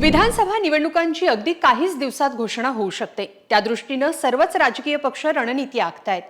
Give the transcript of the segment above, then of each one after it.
विधानसभा निवडणुकांची अगदी काहीच दिवसात घोषणा होऊ शकते. त्या दृष्टीनं सर्वच राजकीय पक्ष रणनीती आखतायत.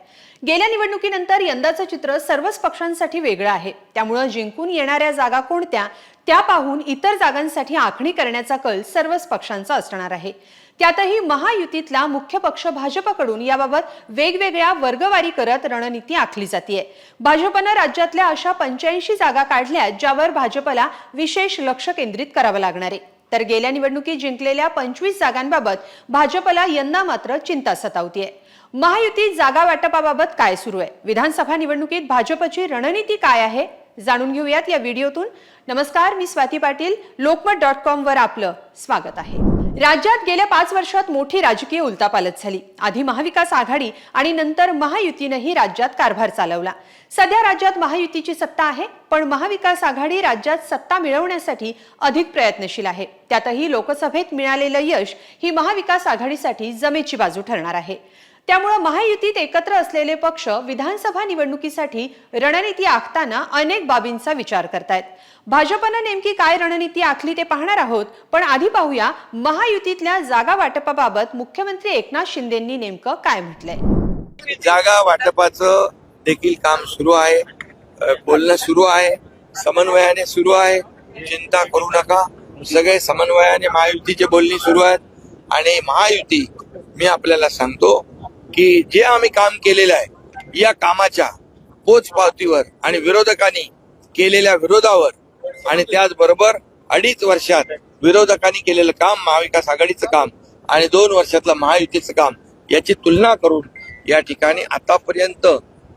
गेल्या निवडणुकीनंतर यंदाचं चित्र सर्वच पक्षांसाठी वेगळं आहे. त्यामुळं जिंकून येणाऱ्या जागा कोणत्या त्या पाहून इतर जागांसाठी आखणी करण्याचा कल सर्वच पक्षांचा असणार आहे. त्यातही महायुतीतला मुख्य पक्ष भाजपकडून याबाबत वेगवेगळ्या वर्गवारी करत रणनीती आखली जाते भाजपनं राज्यातल्या अशा पंच्याऐंशी जागा काढल्या ज्यावर भाजपला विशेष लक्ष केंद्रित करावं लागणार आहे. तर गेल्या निवडणुकीत जिंकलेल्या पंचवीस जागांबाबत भाजपला यंदा मात्र चिंता सतावतीये. महायुतीत जागा वाटपाबाबत काय सुरू आहे? विधानसभा निवडणुकीत भाजपची रणनीती काय आहे? जाणून घेऊयात या व्हिडिओतून. नमस्कार मी स्वाती पाटील. लोकमत डॉट कॉम वर आपलं स्वागत आहे. राज्यात गेल्या पाच वर्षात मोठी राजकीय उलतापालत झाली. आधी महाविकास आघाडी आणि नंतर महायुतीनंही राज्यात कारभार चालवला. सध्या राज्यात महायुतीची सत्ता आहे पण महाविकास आघाडी राज्यात सत्ता मिळवण्यासाठी अधिक प्रयत्नशील आहे. त्यातही लोकसभेत मिळालेलं यश ही महाविकास आघाडीसाठी जमेची बाजू ठरणार आहे. त्यामुळे महायुतीत एकत्र असलेले पक्ष विधानसभा निवडणुकीसाठी रणनीती आखताना अनेक बाबींचा विचार करतायत. भाजपनं नेमकी काय रणनीती आखली ते पाहणार आहोत पण आधी पाहूया महायुतीतल्या जागा वाटपाबाबत मुख्यमंत्री एकनाथ शिंदेंनी नेमकं काय म्हटलंय. जागा वाटपाचं देखील काम सुरू आहे. बोलणं सुरू आहे. समन्वयाने सुरू आहे. चिंता करू नका. सगळे समन्वयाने महायुतीचे बोलणी सुरू आहेत. आणि महायुती मी आपल्याला सांगतो की जे आम्ही काम केलेलं आहे या कामाच्या पोचपावतीवर आणि विरोधकांनी केलेल्या विरोधावर आणि त्याचबरोबर अडीच वर्षात विरोधकांनी केलेलं काम महाविकास आघाडीचं काम आणि दोन वर्षातलं महायुतीचं काम याची तुलना करून या ठिकाणी आतापर्यंत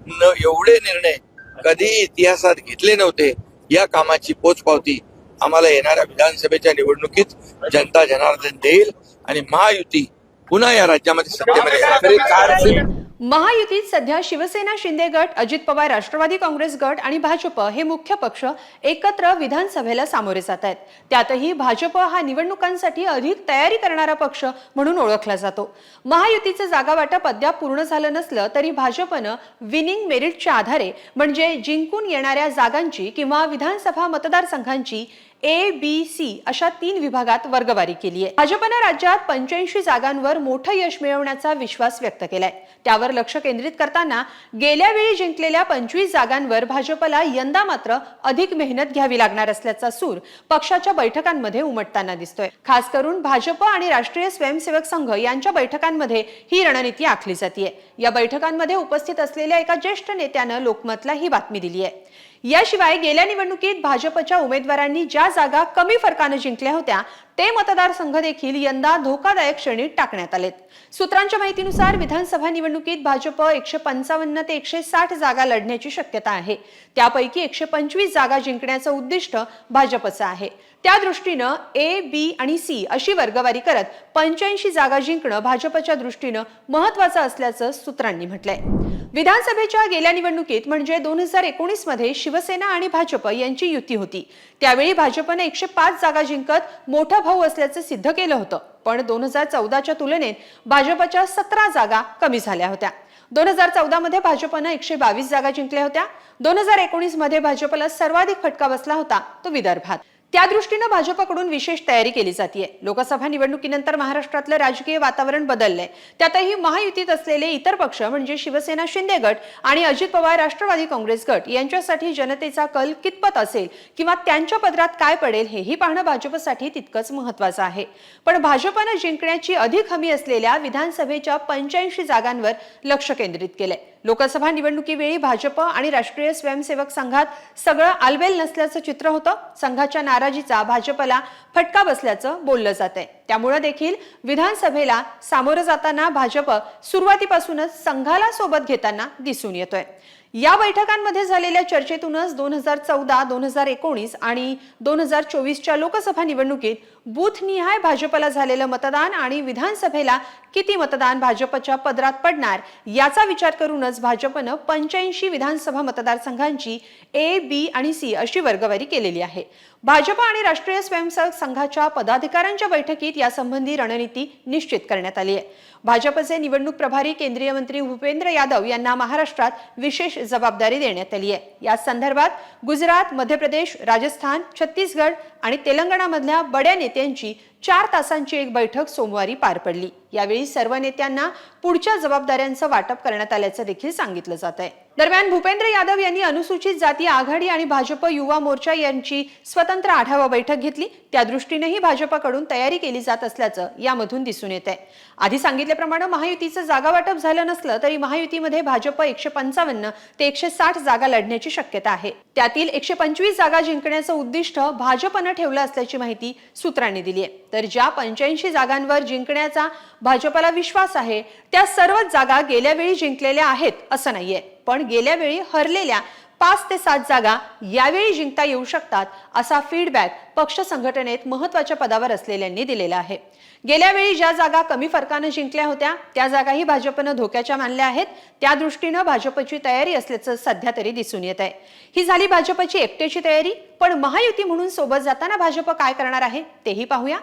न एवढे निर्णय कधी इतिहासात घेतले नव्हते या कामाची पोचपावती आम्हाला येणाऱ्या विधानसभेच्या निवडणुकीत जनता जनार्दन देईल आणि महायुती पुन्हा या राज्यामध्ये सत्तेमध्ये? महायुतीत सध्या शिवसेना शिंदे गट अजित पवार राष्ट्रवादी काँग्रेस गट आणि भाजप हे मुख्य पक्ष एकत्र विधानसभेला सामोरे जात आहेत त्यातही भाजप हा निवडणुकांसाठी अधिक तयारी करणारा पक्ष म्हणून ओळखला जातो महायुतीचं जागा वाटप अद्याप पूर्ण झालं नसलं तरी भाजपनं विनिंग मेरिटच्या आधारे म्हणजे जिंकून येणाऱ्या जागांची किंवा विधानसभा मतदारसंघांची ए बी सी अशा तीन विभागात वर्गवारी केली आहे. भाजपनं राज्यात पंच्याऐंशी जागांवर मोठं यश मिळवण्याचा विश्वास व्यक्त केलाय. त्यावर लक्ष केंद्रित करताना गेल्या वेळी जिंकलेल्या पंचवीस जागांवर भाजपला यंदा मात्र अधिक मेहनत घ्यावी लागणार असल्याचा सूर पक्षाच्या बैठकांमध्ये उमटताना दिसतोय. खास करून भाजप आणि राष्ट्रीय स्वयंसेवक संघ यांच्या बैठकांमध्ये ही रणनीती आखली जाते या बैठकांमध्ये उपस्थित असलेल्या एका ज्येष्ठ नेत्यानं लोकमतला ही बातमी दिली आहे याशिवाय गेल्या निवडणुकीत भाजपच्या उमेदवारांनी ज्या जागा कमी फरकानं जिंकल्या होत्या ते मतदारसंघ देखील यंदा धोकादायक श्रेणीत टाकण्यात आलेत. सूत्रांच्या माहितीनुसार विधानसभा निवडणुकीत भाजप एकशे पंचावन्न ते एकशे साठ जागा लढण्याची शक्यता आहे. त्यापैकी एकशे पंचवीस जागा जिंकण्याचं उद्दिष्ट भाजपचं आहे. त्या दृष्टीनं ए बी आणि सी अशी वर्गवारी करत पंच्याऐंशी जागा जिंकणं भाजपच्या दृष्टीनं महत्वाचं असल्याचं सूत्रांनी म्हटलंय. विधानसभेच्या गेल्या निवडणुकीत म्हणजे दोन हजार एकोणीसमध्ये शिवसेना आणि भाजप यांची युती होती. त्यावेळी भाजपने एकशे पाच जागा जिंकत मोठा भाऊ असल्याचं सिद्ध केलं होतं. पण दोन हजार चौदाच्या तुलनेत भाजपच्या सतरा जागा कमी झाल्या होत्या. दोन हजार चौदा मध्ये भाजपनं एकशे बावीस जागा जिंकल्या होत्या. दोन हजार एकोणीसमध्ये भाजपला सर्वाधिक फटका बसला होता तो विदर्भात. त्या दृष्टीनं भाजपकडून विशेष तयारी केली जाते लोकसभा निवडणुकीनंतर महाराष्ट्रातलं राजकीय वातावरण बदललंय. त्यातही महायुतीत असलेले इतर पक्ष म्हणजे शिवसेना शिंदे गट आणि अजित पवार राष्ट्रवादी काँग्रेस गट यांच्यासाठी जनतेचा कल कितपत असेल किंवा त्यांच्या पदरात काय पडेल हेही पाहणं भाजपसाठी तितकंच महत्वाचं आहे. पण भाजपनं जिंकण्याची अधिक हमी असलेल्या विधानसभेच्या पंच्याऐंशी जागांवर लक्ष केंद्रित केलंय. लोकसभा निवडणुकीवेळी भाजप आणि राष्ट्रीय स्वयंसेवक संघात सगळं आलबेल नसल्याचं चित्र होतं. संघाच्या नाराजीचा भाजपला फटका बसल्याचं बोललं जात आहे त्यामुळे देखील विधानसभेला सामोरं जाताना भाजप सुरुवातीपासूनच संघाला सोबत घेताना दिसून येतोय. या बैठकांमध्ये झालेल्या चर्चेतूनच दोन हजार चौदा दोन हजार एकोणीस आणि दोन हजार चोवीसच्या लोकसभा निवडणुकीत बूथनिहाय भाजपला झालेलं मतदान आणि विधानसभेला किती मतदान भाजपच्या पदरात पडणार याचा विचार करूनच भाजपनं पंच्याऐंशी विधानसभा मतदारसंघांची ए बी आणि सी अशी वर्गवारी केलेली आहे. भाजप आणि राष्ट्रीय स्वयंसेवक संघाच्या पदाधिकाऱ्यांच्या बैठकीत यासंबंधी रणनीती निश्चित करण्यात आली आहे. भाजपचे निवडणूक प्रभारी केंद्रीय मंत्री भूपेंद्र यादव यांना महाराष्ट्रात विशेष जबाबदारी देण्यात आली आहे. या संदर्भात गुजरात मध्य प्रदेश राजस्थान छत्तीसगड आणि तेलंगणामधल्या बड्या नेत्या नेत्यांची चार तासांची एक बैठक सोमवारी पार पडली. यावेळी सर्व नेत्यांना पुढच्या जबाबदाऱ्यांचं वाटप करण्यात आल्याचं देखील सांगितलं जात आहे दरम्यान भूपेंद्र यादव यांनी अनुसूचित जाती आघाडी आणि भाजप युवा मोर्चा यांची स्वतंत्र आढावा बैठक घेतली. त्या दृष्टीनेही भाजपकडून तयारी केली जात असल्याचं यामधून दिसून येत आहे आधी सांगितल्याप्रमाणे महायुतीचं जागा वाटप झालं नसलं तरी महायुतीमध्ये भाजप एकशे पंचावन्न ते एकशे साठ जागा लढण्याची शक्यता आहे. त्यातील एकशे पंचवीस जागा जिंकण्याचं उद्दिष्ट भाजपनं ठेवलं असल्याची माहिती सूत्रांनी दिली आहे. तर ज्या पंच्याऐंशी जागांवर जिंकण्याचा भाजपला विश्वास आहे त्या सर्वच जागा गेल्या वेळी जिंकलेल्या आहेत असं नाहीये. पण गेल्या वेळी हरलेल्या पाच ते सात जागा यावेळी जिंकता येऊ शकतात असा फीडबॅक पक्ष संघटनेत महत्त्वाच्या पदावर असलेल्यांनी दिलेला आहे. गेल्या वेळी ज्या जागा कमी फरकानं जिंकल्या होत्या त्या जागाही भाजपनं धोक्याच्या मानल्या आहेत. त्या दृष्टीनं भाजपची तयारी असल्याचं सध्या तरी दिसून येत आहे ही झाली भाजपची एकट्याची तयारी पण महायुती म्हणून सोबत जाताना भाजप काय करणार आहे तेही पाहूया.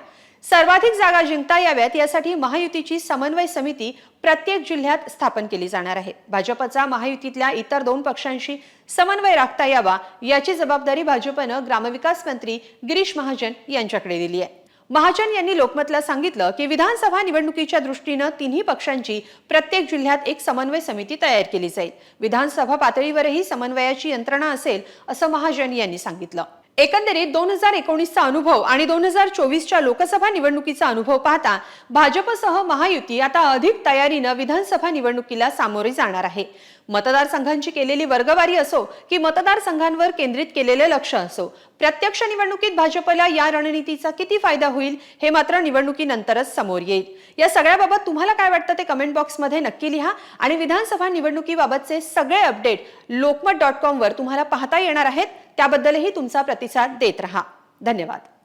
सर्वाधिक जागा जिंकता याव्यात यासाठी महायुतीची समन्वय समिती प्रत्येक जिल्ह्यात स्थापन केली जाणार आहे. भाजपचा महायुतीतल्या इतर दोन पक्षांशी समन्वय राखता यावा याची जबाबदारी भाजपनं ग्रामविकास मंत्री गिरीश महाजन यांच्याकडे दिली आहे. महाजन यांनी लोकमतला सांगितलं की विधानसभा निवडणुकीच्या दृष्टीनं तिन्ही पक्षांची प्रत्येक जिल्ह्यात एक समन्वय समिती तयार केली जाईल. विधानसभा पातळीवरही समन्वयाची यंत्रणा असेल असं महाजन यांनी सांगितलं. एकंदरीत दोन हजार एकोणीसचा अनुभव आणि दोन हजार चोवीसच्या लोकसभा निवडणुकीचा अनुभव पाहता भाजपसह महायुती आता अधिक तयारीनं विधानसभा निवडणुकीला सामोरे जाणार आहे. मतदारसंघांची केलेली वर्गवारी असो की मतदारसंघांवर केंद्रित केलेले लक्ष असो प्रत्यक्ष निवडणुकीत भाजपला या रणनीतीचा किती फायदा होईल हे मात्र निवडणुकीनंतरच समोर येईल. या सगळ्याबाबत तुम्हाला काय वाटतं ते कमेंट बॉक्समध्ये नक्की लिहा आणि विधानसभा निवडणुकीबाबतचे सगळे अपडेट लोकमत डॉट कॉमवर तुम्हाला पाहता येणार आहेत. त्याबद्दलही तुमचा प्रतिसाद देत रहा. धन्यवाद.